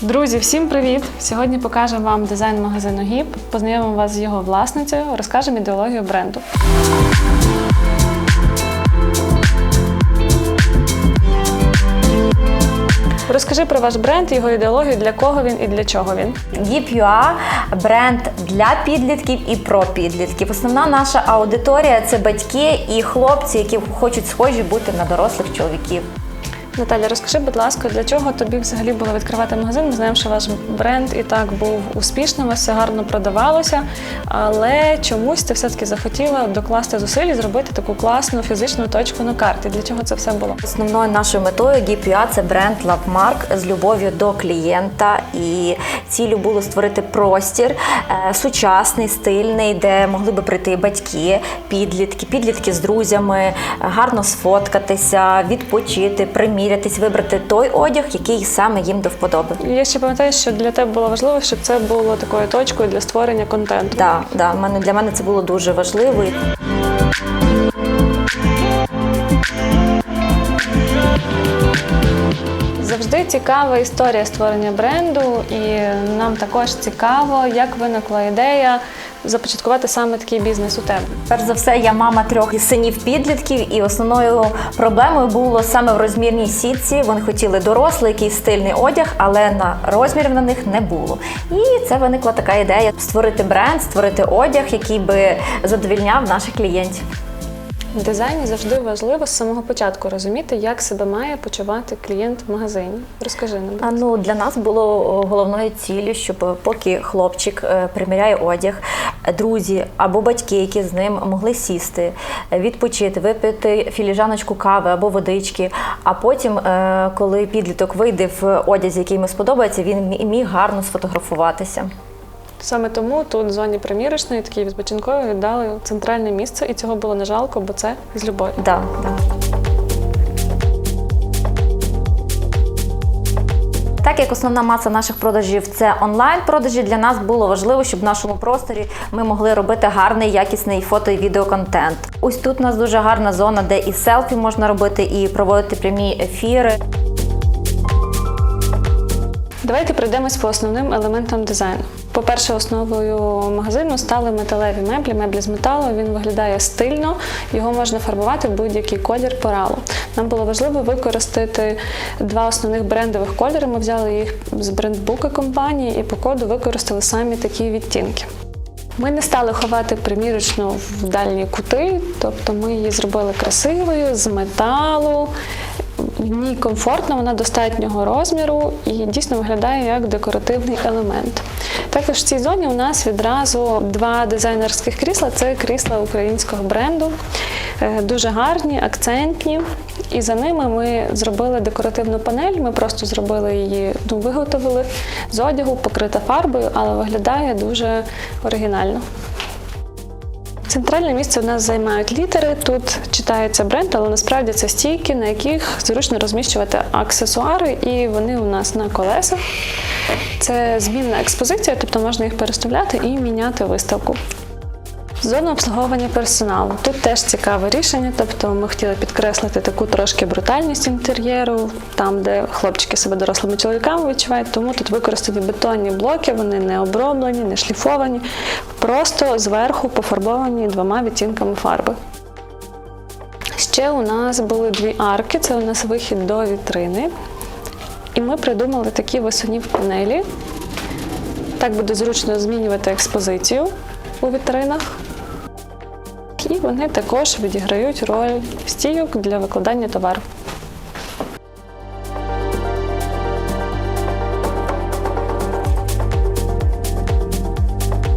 Друзі, всім привіт! Сьогодні покажемо вам дизайн магазину ГІП, познайомимо вас з його власницею, розкажемо ідеологію бренду. Розкажи про ваш бренд, його ідеологію, для кого він і для чого він. Gip.ua – бренд для підлітків і про підлітків. Основна наша аудиторія це батьки і хлопці, які хочуть схожі бути на дорослих чоловіків. Наталя, розкажи, будь ласка, для чого тобі взагалі було відкривати магазин? Ми знаємо, що ваш бренд і так був успішним, все гарно продавалося, але чомусь ти все-таки захотіла докласти зусиль і зробити таку класну фізичну точку на карті. Для чого це все було? Основною нашою метою Gip.ua – це бренд Lovemark з любов'ю до клієнта. І цілю було створити простір е, сучасний, стильний, де могли би прийти батьки, підлітки, підлітки з друзями, гарно сфоткатися, відпочити, примірятись, вибрати той одяг, який саме їм до вподоби. Я ще пам'ятаю, що для тебе було важливо, щоб це було такою точкою для створення контенту. Да, да, мене для мене це було дуже важливо. Завжди цікава історія створення бренду, і нам також цікаво, як виникла ідея започаткувати саме такий бізнес у тебе. Перш за все, я мама трьох синів підлітків, і основною проблемою було саме в розмірній сітці. Вони хотіли дорослий, якийсь стильний одяг, але на розмірів на них не було. І це виникла така ідея створити бренд, створити одяг, який би задовільняв наших клієнтів. В дизайні завжди важливо з самого початку розуміти, як себе має почувати клієнт в магазині. Розкажи нам. А ну для нас було головною ціллю, щоб поки хлопчик е, приміряє одяг, друзі або батьки, які з ним могли сісти, е, відпочити, випити філіжаночку кави або водички. А потім, е, коли підліток вийде в одязі, який йому сподобається, він міг гарно сфотографуватися. Саме тому тут в зоні примірочної, такій відпочинкової, віддали центральне місце, і цього було не жалко, бо це з любов'ю. Да, да. Так як основна маса наших продажів це онлайн-продажі, для нас було важливо, щоб в нашому просторі ми могли робити гарний, якісний фото і відеоконтент. Ось тут у нас дуже гарна зона, де і селфі можна робити, і проводити прямі ефіри. Давайте пройдемось по основним елементам дизайну. По-перше, основою магазину стали металеві меблі, меблі з металу. Він виглядає стильно, його можна фарбувати в будь-який колір поралу. Нам було важливо використати два основних брендових кольори. Ми взяли їх з брендбука компанії і по коду використали самі такі відтінки. Ми не стали ховати примірочну в дальні кути, тобто ми її зробили красивою з металу. Ній комфортно, вона достатнього розміру і дійсно виглядає як декоративний елемент. Також в цій зоні у нас відразу два дизайнерських крісла це крісла українського бренду, Е, дуже гарні, акцентні. І за ними ми зробили декоративну панель. Ми просто зробили її, ну, виготовили з одягу, покрита фарбою, але виглядає дуже оригінально. Центральне місце у нас займають літери. Тут читається бренд, але насправді це стійки, на яких зручно розміщувати аксесуари, і вони у нас на колесах. Це змінна експозиція, тобто можна їх переставляти і міняти виставку. Зона обслуговування персоналу. Тут теж цікаве рішення, тобто ми хотіли підкреслити таку трошки брутальність інтер'єру, там, де хлопчики себе дорослими чоловіками відчувають, тому тут використані бетонні блоки, вони не оброблені, не шліфовані, просто зверху пофарбовані двома відтінками фарби. Ще у нас були дві арки, це у нас вихід до вітрини. І ми придумали такі висоні в панелі. Так буде зручно змінювати експозицію у вітринах. Вони також відіграють роль стійок для викладання товару.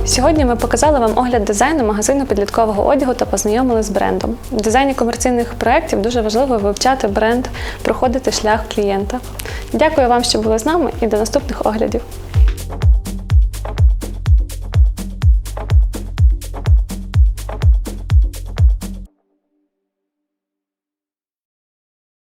Сьогодні ми показали вам огляд дизайну магазину підліткового одягу та познайомили з брендом. В дизайні комерційних проєктів дуже важливо вивчати бренд, проходити шлях клієнта. Дякую вам, що були з нами, і до наступних оглядів.